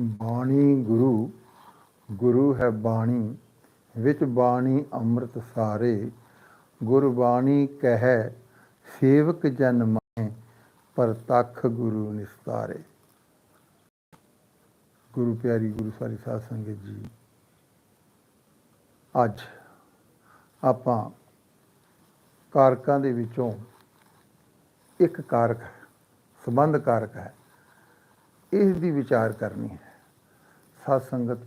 ਬਾਣੀ ਗੁਰੂ ਗੁਰੂ ਹੈ ਬਾਣੀ ਵਿੱਚ ਬਾਣੀ ਅੰਮ੍ਰਿਤ ਸਾਰੇ। ਗੁਰਬਾਣੀ ਕਹੈ ਸੇਵਕ ਜਨ ਮਾਨੈ ਪਰਤਖ ਗੁਰੂ ਨਿਸਤਾਰੇ। ਗੁਰੂ ਪਿਆਰੀ ਗੁਰੂ ਸਾਰੀ ਸਾਧ ਸੰਗਤ ਜੀ ਅੱਜ ਆਪਾਂ ਕਾਰਕਾਂ ਦੇ ਵਿੱਚੋਂ ਇੱਕ ਕਾਰਕ ਹੈ, ਸੰਬੰਧ ਕਾਰਕ ਹੈ। ਇਸ ਦੀ ਵਿਚਾਰ ਕਰਨੀ ਹੈ। ਸਾਧ ਸੰਗਤ,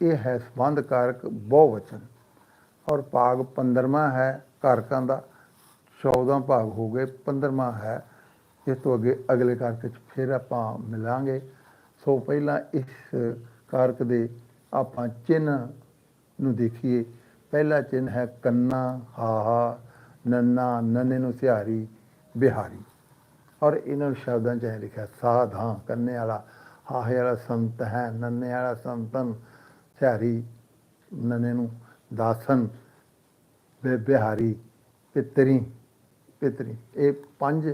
ਇਹ ਹੈ ਸੰਬੰਧ ਕਾਰਕ ਬਹੁਵਚਨ ਔਰ ਭਾਗ 15ਵਾਂ ਹੈ ਕਾਰਕਾਂ ਦਾ 14 ਭਾਗ ਹੋ ਗਏ 15ਵਾਂ ਹੈ, ਇਸ ਤੋਂ ਅੱਗੇ ਅਗਲੇ ਕਾਰਕ ਚ ਫਿਰ ਆਪਾਂ ਮਿਲਾਂਗੇ। ਸੋ ਪਹਿਲਾਂ ਇਸ ਕਾਰਕ ਦੇ ਆਪਾਂ ਚਿੰਨ੍ਹ ਨੂੰ ਦੇਖੀਏ। ਪਹਿਲਾ ਚਿੰਨ੍ਹ ਹੈ ਕੰਨਾ, ਹਾਹਾ, ਨੰਨਾ, ਨੰਨੇ ਨੂੰ ਸਿਹਾਰੀ, ਬਿਹਾਰੀ। ਔਰ ਇਹਨਾਂ ਨੂੰ ਸ਼ਬਦਾਂ 'ਚ ਇਹ ਲਿਖਿਆ, ਸਾਧਾਂ, ਕੰਨੇ ਵਾਲਾ। ਹਾਹੇ ਵਾਲਾ ਸੰਤ ਹੈ ਨੰਨੇ ਵਾਲਾ ਸੰਤਨ, ਸਿਹਾਰੀ ਨੰਨੇ ਨੂੰ ਦਾਸਨ, ਬੇ ਬਿਹਾਰੀ, ਪਿਤਰੀ ਪਿਤਰੀ। ਇਹ ਪੰਜ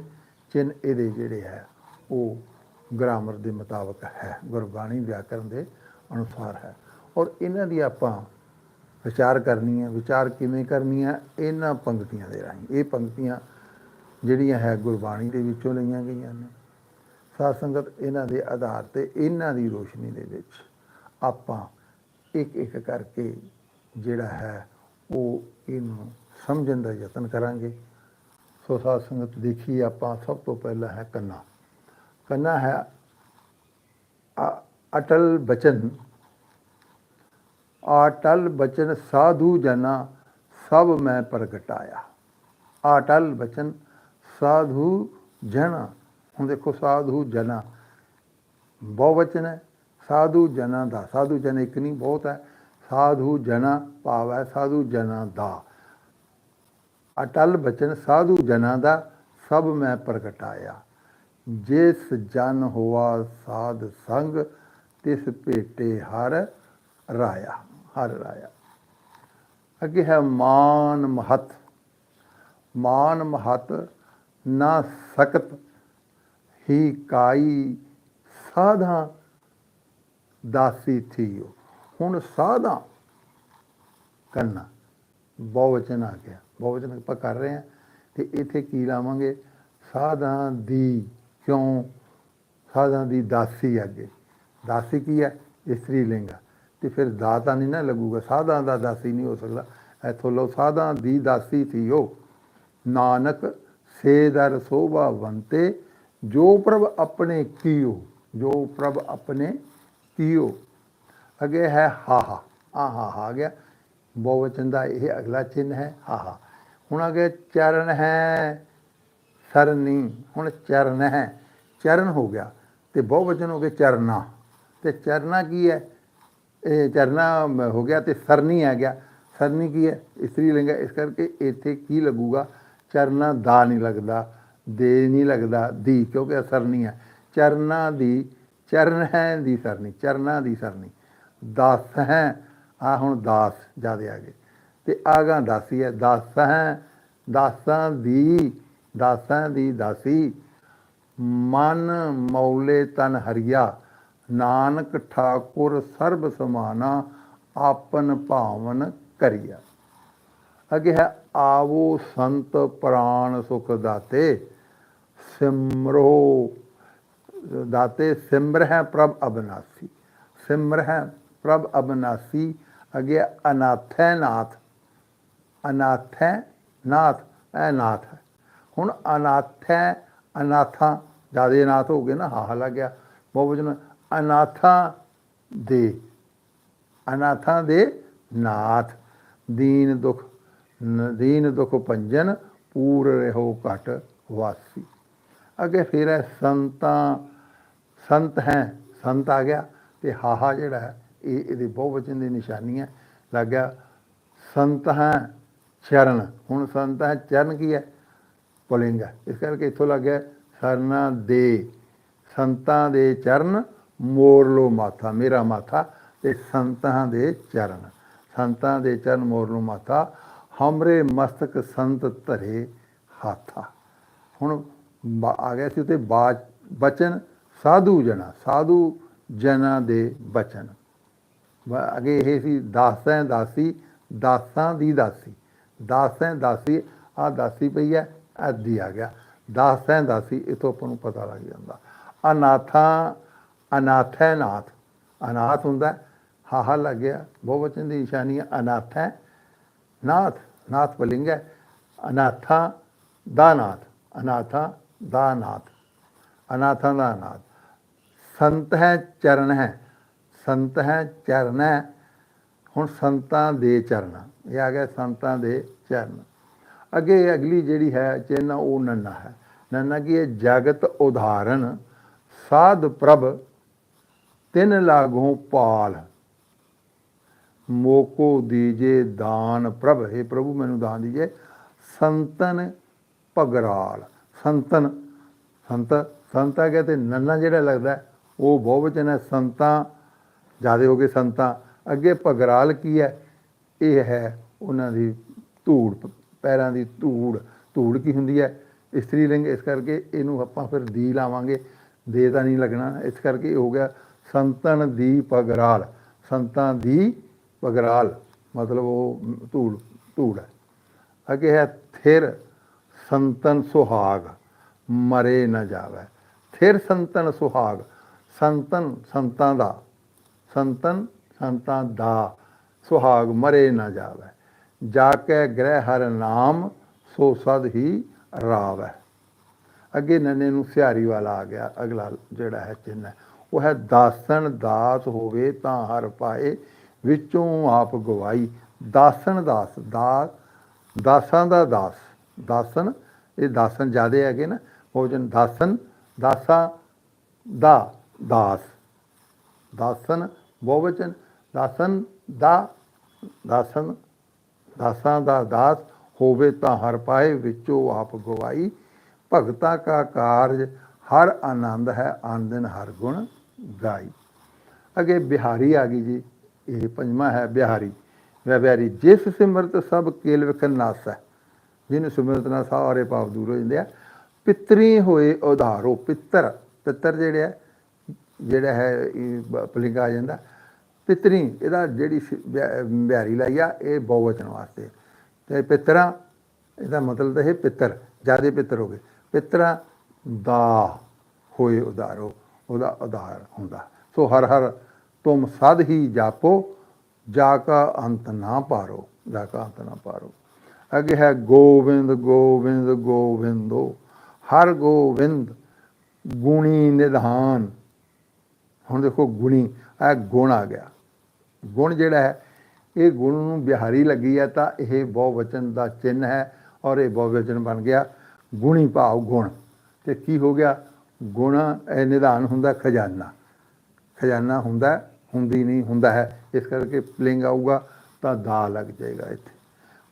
ਚਿੰਨ ਇਹਦੇ ਜਿਹੜੇ ਹੈ, ਉਹ ਗ੍ਰਾਮਰ ਦੇ ਮੁਤਾਬਕ ਹੈ, ਗੁਰਬਾਣੀ ਵਿਆਕਰਨ ਦੇ ਅਨੁਸਾਰ ਹੈ। ਔਰ ਇਹਨਾਂ ਦੀ ਆਪਾਂ ਵਿਚਾਰ ਕਰਨੀ ਹੈ, ਵਿਚਾਰ ਕਿਵੇਂ ਕਰਨੀ ਹੈ, ਇਹਨਾਂ ਪੰਕਤੀਆਂ ਦੇ ਰਾਹੀਂ। ਇਹ ਪੰਕਤੀਆਂ ਜਿਹੜੀਆਂ ਹੈ, ਗੁਰਬਾਣੀ ਦੇ ਵਿੱਚੋਂ ਲਈਆਂ ਗਈਆਂ ਨੇ। ਸਾਧ ਸੰਗਤ ਇਹਨਾਂ ਦੇ ਆਧਾਰ ਤੇ ਇਹਨਾਂ ਦੀ ਰੋਸ਼ਨੀ ਦੇ ਵਿੱਚ ਆਪਾਂ ਇੱਕ ਇੱਕ ਕਰਕੇ ਜਿਹੜਾ ਹੈ ਉਹ ਇਹਨੂੰ ਸਮਝਣ ਦਾ ਯਤਨ ਕਰਾਂਗੇ। ਸੋ ਸਾਧ ਸੰਗਤ ਦੇਖੀਏ ਆਪਾਂ ਸਭ ਤੋਂ ਪਹਿਲਾਂ ਹੈ ਕੰਨਾ। ਕੰਨਾ ਹੈ ਅਟਲ ਬਚਨ। ਆਟਲ ਬਚਨ ਸਾਧੂ ਜਨਾ ਸਭ ਮੈਂ ਪ੍ਰਗਟਾਇਆ। ਅਟਲ ਬਚਨ ਸਾਧੂ ਜਨਾ ਹੁਣ ਦੇਖੋ ਸਾਧੂ ਜਨਾ। ਬਹੁਵਚਨ ਹੈ, ਸਾਧੂ ਜਨਾ ਦਾ। ਸਾਧੂ ਜਨ ਇੱਕ ਨਹੀਂ, ਬਹੁਤ ਹੈ। ਸਾਧੂ ਜਨਾ ਭਾਵ ਹੈ ਸਾਧੂ ਜਨਾ ਦਾ। ਅਟਲ ਬਚਨ, ਸਾਧੂ ਜਨਾ ਦਾ, ਸਭ ਮੈਂ ਪ੍ਰਗਟਾਇਆ। ਜਿਸ ਜਨ ਹੋਆ ਸਾਧ ਸੰਗ, ਤਿਸ ਭੇਟੇ ਹਰ ਰਾਇਆ। ਹਰ ਰਾਇਆ। ਅੱਗੇ ਹੈ ਮਾਨ ਮਹਤ। ਮਾਨ ਮਹਤ ਨਾ ਸਕਤ ਹੀ ਕਾਈ ਸਾਧਾ ਦਾਸੀ ਥੀਓ। ਹੁਣ ਸਾਧਾ ਕਰਨਾ ਬਹੁਵਚਨ ਆ ਗਿਆ। ਬਹੁਵਚਨ ਆਪਾਂ ਕਰ ਰਹੇ ਹਾਂ ਤੇ ਇੱਥੇ ਕੀ ਲਾਵਾਂਗੇ? ਸਾਧਾਂ ਦੀ ਕਿਉਂ? ਸਾਧਾਂ ਦੀ ਦਾਸੀ ਅੱਗੇ। ਦਾਸੀ ਕੀ ਹੈ? ਇਸਤਰੀ ਲਿੰਗ ਆ। ਤੇ ਫਿਰ ਦਾ ਤਾਂ ਨਹੀਂ ਨਾ ਲੱਗੂਗਾ। ਸਾਧਾਂ ਦਾ ਦਾਸੀ ਨਹੀਂ ਹੋ ਸਕਦਾ। ਇੱਥੋਂ ਲਓ, ਸਾਧਾਂ ਦੀ ਦਾਸੀ ਸੀ ਉਹ ਨਾਨਕ ਸੇ ਦਰ ਸੋਭਾ ਵੰਤੇ ਜੋ ਪ੍ਰਭ ਆਪਣੇ ਕੀਓ, ਜੋ ਪ੍ਰਭ ਆਪਣੇ ਕੀਓ। ਅੱਗੇ ਹੈ ਹਾਹਾ ਆ ਹਾ ਆ ਗਿਆ। ਬਹੁਵਚਨ ਦਾ ਇਹ ਅਗਲਾ ਚਿੰਨ ਹੈ ਹਾਹਾ ਹੁਣ ਅੱਗੇ ਚਰਨ ਹੈ, ਸਰਨੀ। ਹੁਣ ਚਰਨ ਹੈ। ਚਰਨ ਹੋ ਗਿਆ ਤੇ ਬਹੁਵਚਨ ਹੋ ਗਿਆ ਚਰਨਾ। ਤੇ ਚਰਨਾ ਕੀ ਹੈ? ਇਹ ਚਰਨਾ ਹੋ ਗਿਆ ਤੇ ਸਰਨੀ ਆ ਗਿਆ। ਸਰਨੀ ਕੀ ਹੈ? ਇਸਤਰੀ ਲਿੰਗ, ਇਸ ਕਰਕੇ ਇੱਥੇ ਕੀ ਲੱਗੂਗਾ? ਚਰਨਾ ਦਾ ਨਹੀਂ ਲੱਗਦਾ। ਦੇ ਨਹੀਂ ਲੱਗਦਾ, ਦੀ, ਕਿਉਂਕਿ ਸਰਨੀ ਹੈ। ਚਰਨਾ ਦੀ, ਚਰਨ ਹੈ ਦੀ ਸਰਨੀ ਚਰਨਾ ਦੀ ਸਰਨੀ ਦਾਸ ਹੈ, ਆ ਹੁਣ ਦਾਸ ਜਿਆਦੇ ਆ ਗਏ। ਤੇ ਆਗਾ ਦਾਸੀ ਹੈ, ਦਾਸ ਹੈ, ਦਾਸਾਂ ਦੀ ਦਾਸਾਂ ਦੀ ਦਾਸੀ। ਮਨ ਮੌਲੇ ਤਨ ਹਰੀਆ, ਨਾਨਕ ਠਾਕੁਰ ਸਰਬ ਸਮਾਨਾ, ਆਪਨ ਭਾਵਨ ਕਰੀਆ। ਅੱਗੇ ਹੈ, ਆਵੋ ਸੰਤ ਪ੍ਰਾਣ ਸੁਖ ਦਾਤੇ। ਸਿਮਰੋ, ਦਾਤੇ ਸਿਮਰ ਹੈ ਪ੍ਰਭ ਅਬਨਾਸੀ, ਸਿਮਰ ਹੈ ਪ੍ਰਭ ਅਬਨਾਸੀ, ਅੱਗੇ ਅਨਾਥੈ ਨਾਥ ਅਨਾਥੈ ਨਾਥ ਇਹ ਨਾਥ ਹੈ। ਹੁਣ ਅਨਾਥੈ ਅਨਾਥਾਂ ਜਿਆਦੇ ਅਨਾਥ ਹੋ ਗਏ ਨਾ ਹਾਹਾ ਲੱਗ ਗਿਆ। ਬਹੁਵਚਨ ਅਨਾਥਾਂ ਦੇ ਅਨਾਥਾਂ ਦੇ ਨਾਥ, ਦੀਨ ਦੁਖ ਦੀਨ ਦੁਖ ਪੰਜਨ ਪੂਰ ਰਹੋ ਘਟ ਵਾਸੀ। ਅੱਗੇ ਫਿਰ ਹੈ, ਸੰਤਾਂ, ਸੰਤ ਹੈ, ਸੰਤ ਆ ਗਿਆ ਤੇ ਹਾਹਾ ਜਿਹੜਾ ਹੈ, ਇਹ ਇਹਦੇ ਬਹੁਵਚਨ ਦੀ ਨਿਸ਼ਾਨੀ ਹੈ, ਲੱਗ ਗਿਆ, ਸੰਤ ਹੈ, ਚਰਨ, ਹੁਣ ਸੰਤ ਹੈ, ਚਰਨ ਕੀ ਹੈ? ਪੁਲਿੰਗ ਹੈ, ਇਸ ਕਰਕੇ ਇੱਥੋਂ ਲੱਗ ਗਿਆ, ਸਰਨਾ ਦੇ, ਸੰਤਾਂ ਦੇ ਚਰਨ ਮੋੜ ਲੋ ਮਾਥਾ, ਮੇਰਾ ਮਾਥਾ, ਤੇ ਸੰਤਾਂ ਦੇ ਚਰਨ, ਸੰਤਾਂ ਦੇ ਚਰਨ ਮੋੜ ਲੋ ਮਾਥਾ, ਹਮਰੇ ਮਸਤਕ ਸੰਤ ਧਰੇ ਹਾਥਾ। ਹੁਣ ਆ ਗਿਆ ਸੀ ਉਤੇ ਬਾਚ ਬਚਨ, ਸਾਧੂ ਜਣਾ ਸਾਧੂ ਜਨਾਂ ਦੇ ਬਚਨ। ਵਾ- ਅੱਗੇ ਇਹ ਸੀ ਦਾਸਾਂ ਦਾਸੀ, ਦਾਸਾਂ ਦੀ ਦਾਸੀ। ਦਾਸਾਂ ਦਾਸੀ ਆ ਦਾਸੀ ਪਈ ਹੈ, ਅੱਧੀ ਆ ਗਿਆ। ਦਾਸਾਂ ਦਾਸੀ, ਇਥੋਂ ਆਪਾਂ ਨੂੰ ਪਤਾ ਲੱਗ ਜਾਂਦਾ। ਅਨਾਥਾਂ, ਅਨਾਥੈ ਨਾਥ। ਅਨਾਥ ਹੁੰਦਾ, ਹਾਹਾ ਲੱਗ ਗਿਆ। ਬਹੁਵਚਨ ਦੀ ਨਿਸ਼ਾਨੀ ਹੈ, ਅਨਾਥ ਨਾਥ। ਨਾਥ ਬਲਿੰਗ ਹੈ, ਅਨਾਥਾ ਦਾ ਨਾਥ। ਅਨਾਥਾ ਦਾ ਨਾਥ ਅਨਾਥਾਂ ਦਾ ਨਾਥ ਸੰਤ ਹੈ, ਚਰਨ ਹੈ। ਸੰਤ ਹੈ, ਚਰਨ ਹੈ। ਹੁਣ ਸੰਤਾਂ ਦੇ ਚਰਨ। ਇਹ ਆ ਗਿਆ ਸੰਤਾਂ ਦੇ ਚਰਨ। ਅੱਗੇ ਅਗਲੀ ਜਿਹੜੀ ਹੈ, ਚਿੰਨ, ਉਹ ਨੰਨਾ ਹੈ। ਨੰਨਾ ਕੀ ਹੈ? ਜਗਤ ਉਦਾਹਰਨ ਸਾਧ ਪ੍ਰਭ, ਤਿੰਨ ਲਾਗੋਂ ਪਾਲ। ਮੋਕੋ ਦੀਜੇ ਦਾਨ ਪ੍ਰਭ। ਹੈ ਪ੍ਰਭੂ, ਮੈਨੂੰ ਦਾਨ ਦੀਜੇ। ਸੰਤਨ ਭਗਰਾਲ। ਸੰਤਨ, ਸੰਤ, ਸੰਤਾ ਕਹਿੰਦੇ ਨੰਨਾ ਜਿਹੜਾ ਲੱਗਦਾ, ਉਹ ਬਹੁਵਚਨ ਹੈ, ਸੰਤਾਂ, ਜਿਆਦੇ ਹੋ ਗਏ ਸੰਤਾਂ। ਅੱਗੇ ਭਗਰਾਲ ਕੀ ਹੈ? ਇਹ ਹੈ ਉਹਨਾਂ ਦੀ ਧੂੜ, ਪੈਰਾਂ ਦੀ ਧੂੜ। ਧੂੜ ਕੀ ਹੁੰਦੀ ਹੈ? ਇਸਤਰੀ ਲਿੰਗ, ਇਸ ਕਰਕੇ ਇਹਨੂੰ ਆਪਾਂ ਫਿਰ ਦੀ ਲਾਵਾਂਗੇ। ਦੇ ਤਾਂ ਨਹੀਂ ਲੱਗਣਾ, ਇਸ ਕਰਕੇ ਇਹ ਹੋ ਗਿਆ ਸੰਤਨ ਦੀ ਪਗਰਾਲ ਸੰਤਾਂ ਦੀ ਭਗਰਾਲ, ਮਤਲਬ ਉਹ ਧੂੜ ਧੂੜ ਹੈ। ਅੱਗੇ ਹੈ ਥਿਰ। ਸੰਤਨ ਸੁਹਾਗ, ਮਰੇ ਨਾ ਜਾਵੇ। ਥਿਰ ਸੰਤਨ ਸੁਹਾਗ, ਸੰਤਨ ਸੰਤਾਂ ਦਾ, ਸੰਤਨ ਸੰਤਾਂ ਦਾ ਸੁਹਾਗ ਮਰੇ ਨਾ ਜਾਵੇ। ਜਾ ਕੇ ਗ੍ਰਹਿ ਹਰ ਨਾਮ, ਸੋ ਸਦ ਹੀ ਰਾਵੈ। ਅੱਗੇ ਨੰਨੇ ਨੂੰ ਸਿਹਾਰੀ ਵਾਲਾ ਆ ਗਿਆ, ਅਗਲਾ ਜਿਹੜਾ ਹੈ ਚਿੰਨ੍ਹ ਉਹ ਹੈ ਦਾਸਨ ਦਾਸ ਹੋਵੇ ਤਾਂ ਹਰ ਪਾਏ, ਵਿੱਚੋਂ ਆਪ ਗਵਾਈ। ਦਾਸਨ ਦਾਸ ਦਾਸ ਦਾਸਾਂ ਦਾ ਦਾਸ। ਦਾਸਨ, ਇਹ ਦਾਸਨ ਜਿਆਦੇ ਹੈਗੇ ਨਾ ਭੋਜਨ ਦਾਸਨ, ਦਾਸਾ, ਦਾ, ਦਾਸ। ਦਾਸਨ ਬਹੁਵਚਨ, ਦਾਸਨ ਦਾ, ਦਾਸਨ, ਦਾਸਾਂ ਦਾ ਦਾਸ ਹੋਵੇ ਤਾਂ ਹਰ ਪਾਏ ਵਿੱਚੋਂ ਆਪ ਗਵਾਈ। ਭਗਤਾ ਕਾ ਕਾਰਜ ਹਰ ਆਨੰਦ ਹੈ, ਆਨੰਦਨ ਹਰ ਗੁਣ ਗਾਈ। ਅਗੇ ਬਿਹਾਰੀ ਆ ਗਈ ਜੀ, ਇਹ ਪੰਜਵਾਂ ਹੈ ਬਿਹਾਰੀ। ਵੈ ਬਿਹਾਰੀ, ਜਿਸ ਸਿਮਰਤ ਸਭ ਕੇਲ ਵਿਖਨ ਨਾਸ। ਹੈ ਜਿਹਨੂੰ ਸਿਮਰਤ ਨਾਲ ਸਾਰੇ ਪਾਪ ਦੂਰ ਹੋ ਜਾਂਦੇ ਆ। ਪਿਤਰੀ ਹੋਏ ਉਧਾਰੋ, ਪਿੱਤਰ ਪਿੱਤਰ ਜਿਹੜੇ ਹੈ ਜਿਹੜਾ ਹੈ, ਇਹ ਪਲਿੰਗ ਆ ਜਾਂਦਾ। ਪਿਤਰੀ, ਇਹਦਾ ਜਿਹੜੀ ਸ- ਬਿਹਾ- ਬਿਹਾਰੀ ਲਾਈ ਆ, ਇਹ ਬਹੁਵਚਨ ਵਾਸਤੇ। ਤੇ ਪਿਤਰਾ, ਇਹਦਾ ਮਤਲਬ ਤਾਂ ਇਹ ਪਿੱਤਰ, ਜਿਆਦੇ ਪਿੱਤਰ ਹੋ ਗਏ। ਪਿਤਰਾ ਦਾ ਹੋਏ ਉਧਾਰੋ, ਉਹਦਾ ਉਧਾਰ ਹੁੰਦਾ। ਸੋ ਹਰ ਹਰ ਤੁਮ ਸਦ ਹੀ ਜਾਪੋ, ਜਾ ਕਾ ਅੰਤ ਨਾ ਪਾਰੋ, ਜਾ ਕਾ ਅੰਤ ਨਾ ਪਾਰੋ। ਅੱਗੇ ਹੈ ਗੋਬਿੰਦ ਗੋਬਿੰਦ, ਗੋਬਿੰਦੋ, ਹਰ ਗੋਬਿੰਦ ਗੁਣੀ ਨਿਧਾਨ। ਹੁਣ ਦੇਖੋ ਗੁਣੀ, ਇਹ ਗੁਣ ਆ ਗਿਆ। ਗੁਣ ਜਿਹੜਾ ਹੈ, ਇਹ ਗੁਣ ਨੂੰ ਬਿਹਾਰੀ ਲੱਗੀ ਹੈ ਤਾਂ ਇਹ ਬਹੁਵਚਨ ਦਾ ਚਿੰਨ ਹੈ ਔਰ ਇਹ ਬਹੁਵਚਨ ਬਣ ਗਿਆ ਗੁਣੀ ਭਾਵ ਗੁਣ। ਤੇ ਕੀ ਹੋ ਗਿਆ? ਗੁਣ, ਇਹ ਨਿਧਾਨ ਹੁੰਦਾ ਖਜ਼ਾਨਾ। ਖਜ਼ਾਨਾ ਹੁੰਦਾ ਹੁੰਦੀ ਨਹੀਂ, ਹੁੰਦਾ ਹੈ। ਇਸ ਕਰਕੇ ਪਲਿੰਗ ਆਊਗਾ ਤਾਂ ਦਾ ਲੱਗ ਜਾਏਗਾ ਇੱਥੇ।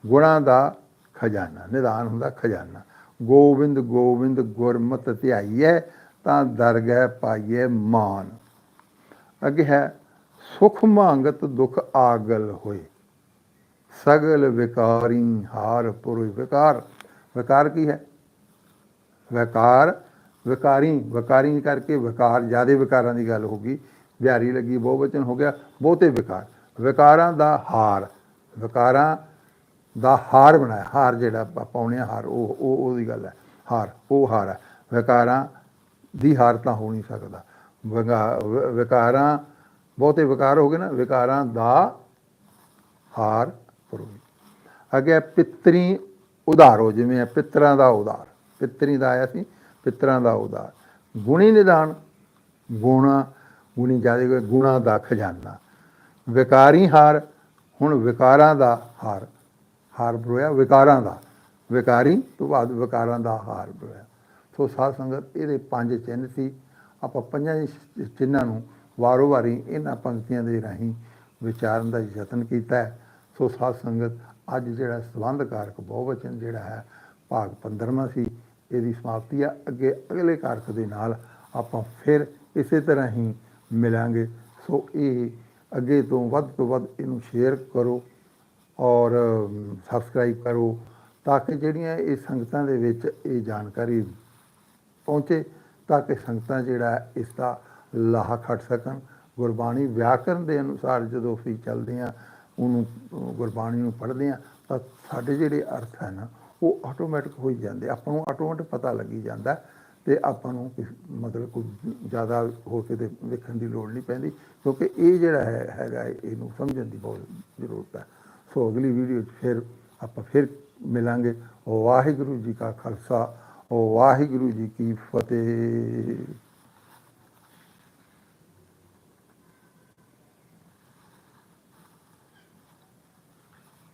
ਗੁਣਾ ਦਾ ਖਜ਼ਾਨਾ ਨਿਦਾਨ ਹੁੰਦਾ ਖਜ਼ਾਨਾ। ਗੋਬਿੰਦ ਗੋਬਿੰਦ ਗੁਰਮਤ ਧਿਆਈਐ, ਤਾਂ ਦਰਗਹਿ ਪਾਈਏ ਮਾਨ। ਅੱਗੇ ਹੈ, ਸੁਖ ਮੰਗਤ ਦੁਖ ਆਗਲ ਹੋਏ। ਸਗਲ ਵਿਕਾਰੀ ਹਾਰ ਪੁਰ ਵਿਕਾਰ। ਵਿਕਾਰ ਕੀ ਹੈ? ਵਿਕਾਰ, ਵਿਕਾਰੀ ਵਿਕਾਰੀ ਕਰਕੇ ਵਿਕਾਰ, ਜਿਆਦੇ ਵਿਕਾਰਾਂ ਦੀ ਗੱਲ ਹੋ ਗਈ। ਵਿਹਾਰੀ ਲੱਗੀ, ਬਹੁਵਚਨ ਹੋ ਗਿਆ, ਬਹੁਤੇ ਵਿਕਾਰ। ਵਿਕਾਰਾਂ ਦਾ ਹਾਰ, ਵਿਕਾਰਾਂ ਦਾ ਹਾਰ ਬਣਾਇਆ। ਹਾਰ ਜਿਹੜਾ ਆਪਾਂ ਪਾਉਣੇ ਆ ਹਾਰ, ਉਹ ਉਹ, ਉਹਦੀ ਗੱਲ ਹੈ। ਹਾਰ, ਉਹ ਹਾਰ ਹੈ। ਵਿਕਾਰਾਂ ਦੀ ਹਾਰ ਤਾਂ ਹੋ ਨਹੀਂ ਸਕਦਾ। ਵਿਗਾ- ਵਿ- ਵਿਕਾਰਾਂ, ਬਹੁਤੇ ਵਿਕਾਰ ਹੋ ਗਏ ਨਾ, ਵਿਕਾਰਾਂ ਦਾ ਹਾਰ ਪਰੋਈ ਅੱਗੇ ਹੈ ਪਿਤਰੀ ਉਧਾਰੋ ਜਿਵੇਂ ਹੈ, ਪਿਤਰਾਂ ਦਾ ਉਧਾਰ। ਪਿਤਰੀ ਦਾ ਆਇਆ ਸੀ, ਪਿਤਰਾਂ ਦਾ ਉਧਾਰ। ਗੁਣੀ ਨਿਦਾਨ, ਗੁਣਾ, ਗੁਣੀ ਜ਼ਿਆਦਾ ਗੁਣਾ ਦਾ ਖਜ਼ਾਨਾ। ਵਿਕਾਰੀ ਹਾਰ, ਹੁਣ ਵਿਕਾਰਾਂ ਦਾ ਹਾਰ ਹਾਰ ਬਰੋਇਆ, ਵਿਕਾਰਾਂ ਦਾ। ਵਿਕਾਰੀ ਤੋਂ ਬਾਅਦ ਵਿਕਾਰਾਂ ਦਾ ਹਾਰ ਬਰੋਇਆ। ਸੋ ਸਾਧ ਸੰਗਤ, ਇਹਦੇ ਪੰਜ ਚਿੰਨ੍ਹ ਸੀ। ਆਪਾਂ ਪੰਜਾਂ ਚਿੰਨਾਂ ਨੂੰ ਵਾਰੋ ਵਾਰੀ ਇਹਨਾਂ ਪੰਕਤੀਆਂ ਦੇ ਰਾਹੀਂ ਵਿਚਾਰਨ ਦਾ ਯਤਨ ਕੀਤਾ ਹੈ। ਸੋ ਸਾਧ ਸੰਗਤ, ਅੱਜ ਜਿਹੜਾ ਸੰਬੰਧ ਕਾਰਕ ਬਹੁਵਚਨ ਜਿਹੜਾ ਹੈ, ਭਾਗ 15ਵਾਂ ਸੀ, ਇਹਦੀ ਸਮਾਪਤੀ ਆ। ਅੱਗੇ ਅਗਲੇ ਕਾਰਕ ਦੇ ਨਾਲ ਆਪਾਂ ਫਿਰ ਇਸੇ ਤਰ੍ਹਾਂ ਹੀ ਮਿਲਾਂਗੇ। ਸੋ ਇਹ ਅੱਗੇ ਤੋਂ ਵੱਧ ਤੋਂ ਵੱਧ ਇਹਨੂੰ ਸ਼ੇਅਰ ਕਰੋ। ਔਰ ਸਬਸਕ੍ਰਾਈਬ ਕਰੋ ਤਾਂ ਕਿ ਜਿਹੜੀਆਂ ਇਹ ਸੰਗਤਾਂ ਦੇ ਵਿੱਚ ਇਹ ਜਾਣਕਾਰੀ ਪਹੁੰਚੇ ਤਾਂ ਕਿ ਸੰਗਤਾਂ ਜਿਹੜਾ ਹੈ ਇਸ ਦਾ ਲਾਹਾ ਖੱਟ ਸਕਣ। ਗੁਰਬਾਣੀ ਵਿਆਕਰਨ ਦੇ ਅਨੁਸਾਰ ਜਦੋਂ ਅਸੀਂ ਚੱਲਦੇ ਹਾਂ, ਉਹਨੂੰ ਗੁਰਬਾਣੀ ਨੂੰ ਪੜ੍ਹਦੇ ਹਾਂ, ਤਾਂ ਸਾਡੇ ਜਿਹੜੇ ਅਰਥ ਹੈ ਨਾ, ਉਹ ਆਟੋਮੈਟਿਕ ਹੋਈ ਜਾਂਦੇ ਆਪਾਂ ਨੂੰ ਆਟੋਮੈਟਿਕ ਪਤਾ ਲੱਗੀ ਜਾਂਦਾ ਤੇ ਆਪਾਂ ਨੂੰ ਕਿਸ- ਮਤਲਬ ਕੋਈ ਜ਼ਿਆਦਾ ਹੋ ਕਿਤੇ ਵੇਖਣ ਦੀ ਲੋੜ ਨਹੀਂ ਪੈਂਦੀ ਕਿਉਂਕਿ ਇਹ ਜਿਹੜਾ ਹੈ, ਹੈਗਾ ਇਹਨੂੰ ਸਮਝਣ ਦੀ ਬਹੁਤ ਜ਼ਰੂਰਤ ਹੈ। ਸੋ ਅਗਲੀ ਵੀਡੀਓ 'ਚ ਫਿਰ ਆਪਾਂ ਫਿਰ ਮਿਲਾਂਗੇ। ਵਾਹਿਗੁਰੂ ਜੀ ਕਾ ਖਾਲਸਾ, ਵਾਹਿਗੁਰੂ ਜੀ ਕੀ ਫਤਿਹ।